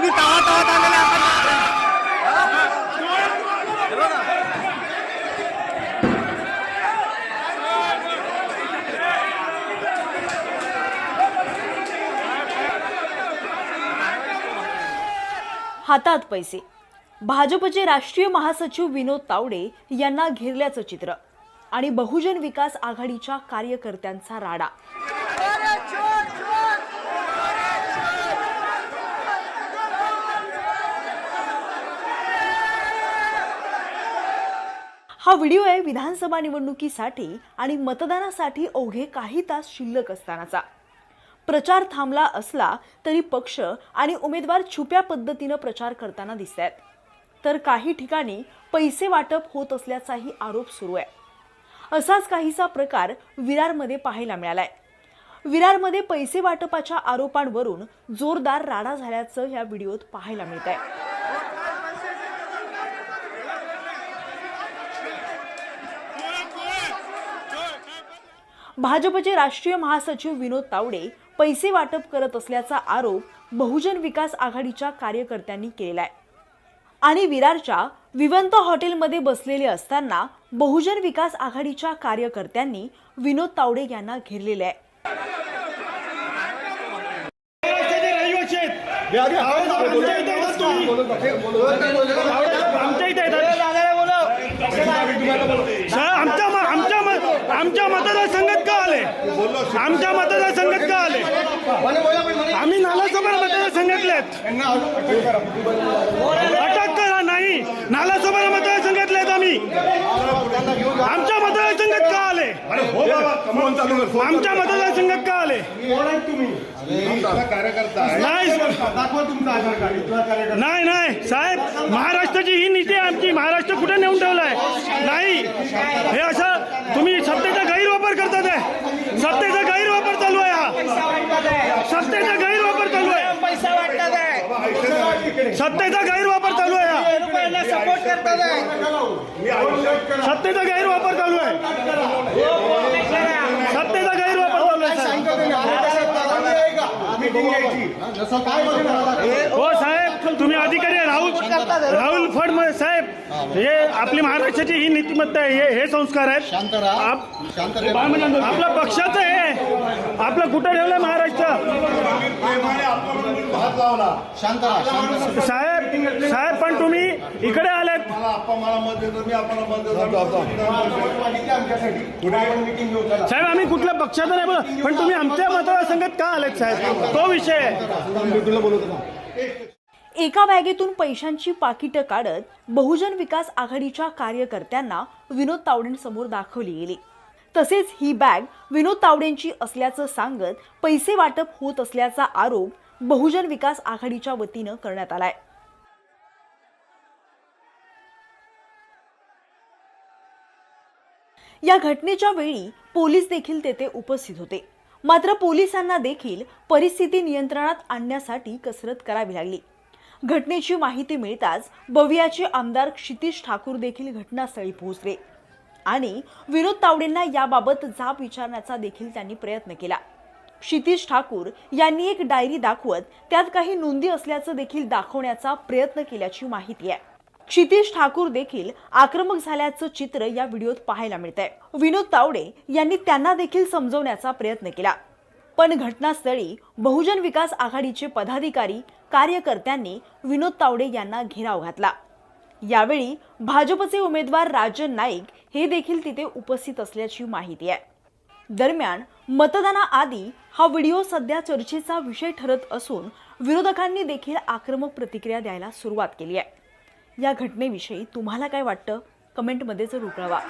तुम्ही तावा तावात आलेले आपण हातात पैसे. भाजपचे राष्ट्रीय महासचिव विनोद तावडे यांना घेरल्याचं चित्र आणि बहुजन विकास आघाडीच्या कार्यकर्त्यांचा राडा. हा व्हिडिओ आहे विधानसभा निवडणुकीसाठी आणि मतदानासाठी अवघे काही तास शिल्लक असतानाचा. प्रचार थांबला असला तरी पक्ष आणि उमेदवार छुप्या पद्धतीनं प्रचार करताना दिसत आहेत तर काही ठिकाणी पैसे वाटप होत असल्याचाही आरोप सुरू आहे. असाच काहीसा प्रकार विरारमध्ये पाहायला मिळालाय. विरारमध्ये पैसे वाटपाच्या आरोपांवरून जोरदार राडा झाल्याचं या व्हिडिओत पाहायला मिळत आहे भाजपचे राष्ट्रीय महासचिव विनोद तावडे पैसे वाटप करत असल्याचा आरोप बहुजन विकास आघाडीच्या कार्यकर्त्यांनी केलेला आहे. आणि विरारच्या विवंत हॉटेलमध्ये बसलेले असताना बहुजन विकास आघाडीच्या कार्यकर्त्यांनी विनोद तावडे यांना घेरलेले आहे. आमच्या मतदारसंघात आमच्या मतदारसंघात का आले? आम्ही नालासोपारा मतदारसंघातले आहेत. अटक करा नाही. नालासोपारा मतदारसंघातले आहेत आम्ही. आमच्या मतदारसंघात का आले? आमच्या मतदारसंघात का आले? नाही नाही नाही. साहेब महाराष्ट्राची ही नीती आमची. महाराष्ट्र कुठे नेऊन ठेवलाय? नाही. हे असं तुम्ही सत्तेचा गैरवापर करतात आहे सत्तेचा गैरवापर चालू आहे हा. सत्तेचा गैरवापर चालू आहे. पैसा वाटतात आहे. सत्तेचा गैरवापर चालू आहे हा. रुपयाला सपोर्ट करतात आहे. सत्तेचा गैरवापर चालू आहे. सत्तेचा गैरवापर चालू आहे. हो तुम्ही अधिकारी आहे, राहुल. राहुल फडणवीस साहेब हे आपली महाराष्ट्राची ही नीतिमत्ता आहे हे- हे संस्कार आहेत. आप- आपल्या पक्षाचं आहे. आपलं कुठं ठेवलंय महाराष्ट्र? साहेब साहेब पण तुम्ही इकडे आलेत. साहेब आम्ही कुठल्या पक्षाचं नाही बोलत पण तुम्ही आमच्या मतदारसंघात का आलेत साहेब? तो विषय आहे. एका बॅगेतून पैशांची पाकिटं काढत बहुजन विकास आघाडीच्या कार्यकर्त्यांना विनोद तावडेंसमोर दाखवली गेली. तसेच ही बॅग विनोद तावडेंची असल्याचं सांगत पैसे वाटप होत असल्याचा आरोप बहुजन विकास आघाडीच्या वतीनं करण्यात आलाय. या घटनेच्या वेळी पोलीस देखील तेथे उपस्थित होते. मात्र पोलिसांना देखील परिस्थिती नियंत्रणात आणण्यासाठी कसरत करावी लागली. घटनेची माहिती मिळताच बवियाचे आमदार क्षितिश ठाकूर देखील घटनास्थळी पोहोचले. आणि विनोद तावडेंना याबाबत जाब विचारण्याचा देखील त्यांनी प्रयत्न केला. क्षितिश ठाकूर यांनी एक डायरी दाखवत त्यात काही नोंदी असल्याचं देखील दाखवण्याचा प्रयत्न केल्याची माहिती आहे. क्षितिश ठाकूर देखील आक्रमक झाल्याचं चित्र या व्हिडिओत पाहायला मिळतंय. विनोद तावडे यांनी त्यांना देखील समजवण्याचा प्रयत्न केला. पण घटनास्थळी बहुजन विकास आघाडीचे पदाधिकारी कार्यकर्त्यांनी विनोद तावडे यांना घेराव घातला. यावेळी भाजपचे उमेदवार राजन नाईक हे देखील तिथे उपस्थित असल्याची माहिती आहे. दरम्यान मतदानाआधी हा व्हिडिओ सध्या चर्चेचा विषय ठरत असून विरोधकांनी देखील आक्रमक प्रतिक्रिया द्यायला सुरुवात केली आहे. या घटनेविषयी तुम्हाला काय वाटतं? कमेंटमध्ये जरूर कळवा.